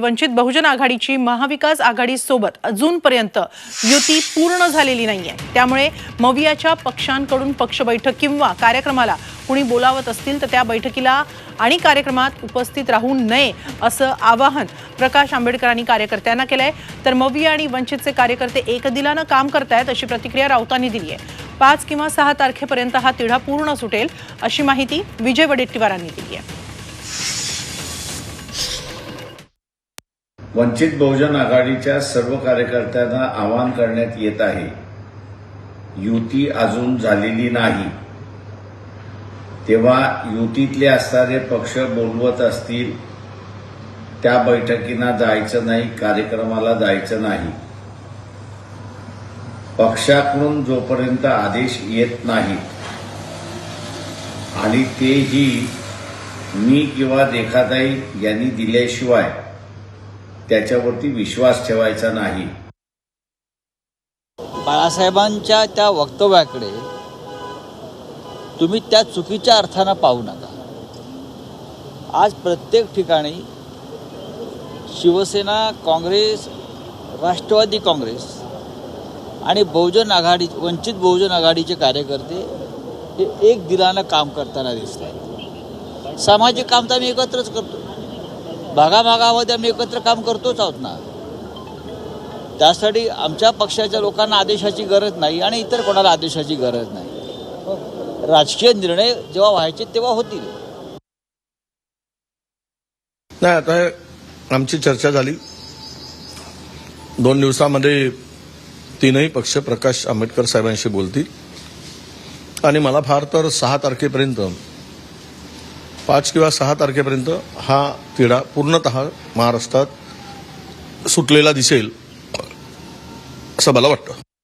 वंचित बहुजन आघाडीची महाविकास आघाडीसोबत अजूनपर्यंत युती पूर्ण झालेली नाहीये. त्यामुळे मवियाच्या पक्षांकडून पक्ष बैठक किंवा कार्यक्रमाला कुणी बोलावत असतील तर त्या बैठकीला आणि कार्यक्रमात उपस्थित राहू नये असं आवाहन प्रकाश आंबेडकरांनी कार्यकर्त्यांना केलंय. तर मविया आणि वंचितचे कार्यकर्ते एकदिलानं काम करतायत अशी प्रतिक्रिया राऊतांनी दिली आहे. पाच किंवा सहा तारखेपर्यंत हा तिढा पूर्ण सुटेल अशी माहिती विजय वडेट्टीवारांनी दिली आहे. वंचित बहुजन आघाडीच्या सर्व कार्यकर्त्यांना आवाहन करण्यात येत आहे. युती अजून झालेली नाही. तेव्हा युतीतले असणारे पक्ष बोलवत असतील त्या बैठकींना जायचं नाही कार्यक्रमाला जायचं नाही. पक्षाकडून जोपर्यंत आदेश येत नाहीत आणि तेही मी किंवा देखाताई यांनी दिल्याशिवाय त्याच्यावरती विश्वास ठेवायचा नाही. बाळासाहेबांच्या त्या वक्तव्याकडे तुम्ही त्या चुकीच्या अर्थानं पाहू नका. आज प्रत्येक ठिकाणी शिवसेना काँग्रेस राष्ट्रवादी काँग्रेस आणि बहुजन आघाडी वंचित बहुजन आघाडीचे कार्यकर्ते हे एक दिलानं काम करताना दिसत आहेत सामाजिक काम तर आम्ही एकत्रच करतो. भागाभागामध्ये आम्ही एकत्र काम करतोच आहोत ना. त्यासाठी आमच्या पक्षाच्या लोकांना आदेशाची गरज नाही आणि इतर कोणाला आदेशाची गरज नाही. राजकीय निर्णय जेव्हा व्हायचे तेव्हा होतील. नाही आता आमची चर्चा झाली. दोन दिवसामध्ये तीनही पक्ष प्रकाश आंबेडकर साहेबांशी बोलतील. आणि मला फार तर सहा तारखेपर्यंत पाच किंवा सहा तारखेपर्यंत हा तिढा पूर्णत महाराष्ट्रात सुटलेला दिसेल असं मला वाटतं.